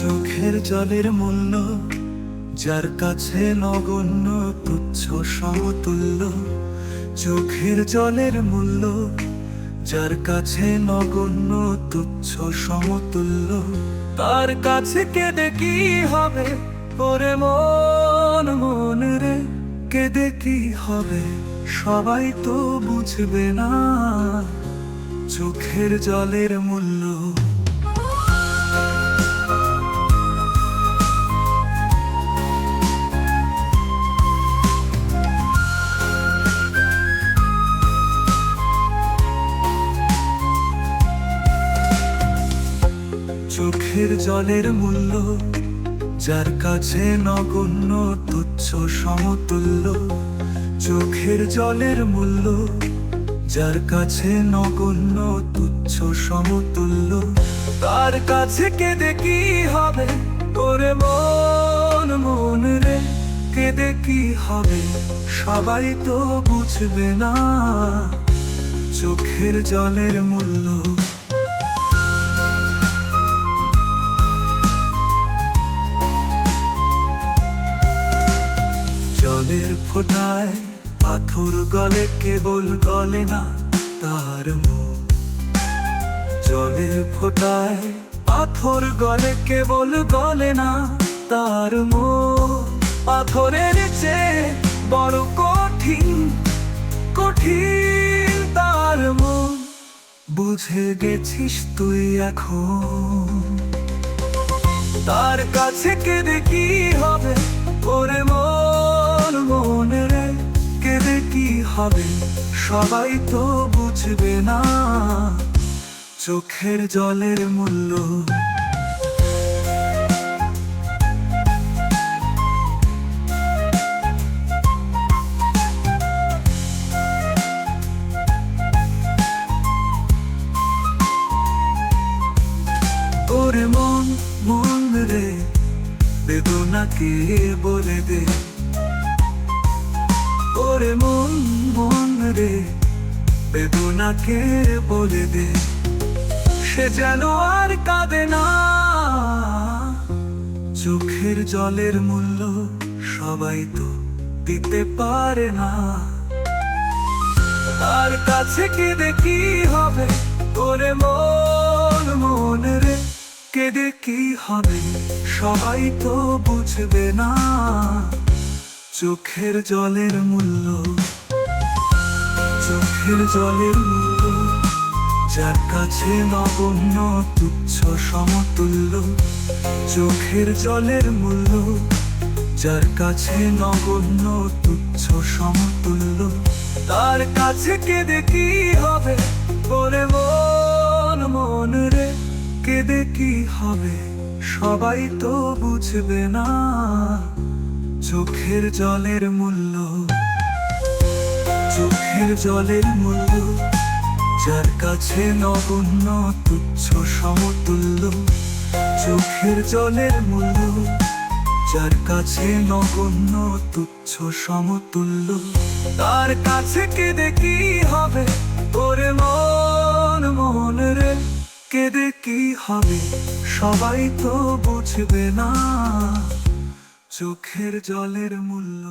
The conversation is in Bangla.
চোখের জলের মূল্য, যার কাছে নগণ্য তুচ্ছ সমতুল্য। চোখের জলের মূল্য, যার কাছে নগণ্য তুচ্ছ সমতুল্য। তার কাছে কেঁদে কি হবে? ওরে মন মন রে, কেঁদে কি হবে? সবাই তো বুঝবে না। চোখের জলের মূল্য। চোখের জলের মূল্য, যার কাছে নগণ্য তুচ্ছ সমতুল্য। চোখের জলের মূল্য, যার কাছে নগণ্য তুচ্ছ সমতুল্য। তার কাছে কেঁদে কি হবে? ওরে মন মন রে কি হবে? সবাই তো বুঝবে না। চোখের জলের মূল্য ফোটায় পাথর গলে, কেবল গলে না তার মুখ। জলের ফোটায়, পাথর গলে, কেবল গলে না তার মুখ। পাথরের চেয়ে বড় কঠিন কঠিন তার মন বুঝে গেছিস তুই এখন? তার কাছে কেঁদে কি হবে? ওরে মন হবে, সবাই তো বুঝবে না। চোখের জলের মূল্য। ওরে মন মন রে, বেদনাকে বলে দে। ওরে মন মন রে, বেদনাকে বলে দে। সে যেন আর কাঁদে না। চোখের জলের মূল্য সবাই তো দিতে পারে না। তার কাছে কেঁদে কি হবে? ওরে মন মন রে, কেঁদে কি হবে? সবাই তো বুঝবে না। চোখের জলের মূল্য, চোখের জলের মূল্য, যার কাছে নগণ্য তুচ্ছ সমতুল্য, চোখের জলের মূল্য, যার কাছে নগণ্য তুচ্ছ সমতুল্য। তার কাছে কেঁদে কি হবে? বলে মন মন রে, কেঁদে কি হবে? সবাই তো বুঝবে না। চোখের জলের মূল্য, চোখের জলের মূল্য, যার কাছে নগণ্য তুচ্ছ সমতুল্য, চোখের জলের মূল্য, যার কাছে নগণ্য তুচ্ছ সমতুল্য। তার কাছে কেঁদে কি হবে? ওরে মন মন রে, কেঁদে কি হবে? সবাই তো বুঝবে না। চোখের জলের মূল্য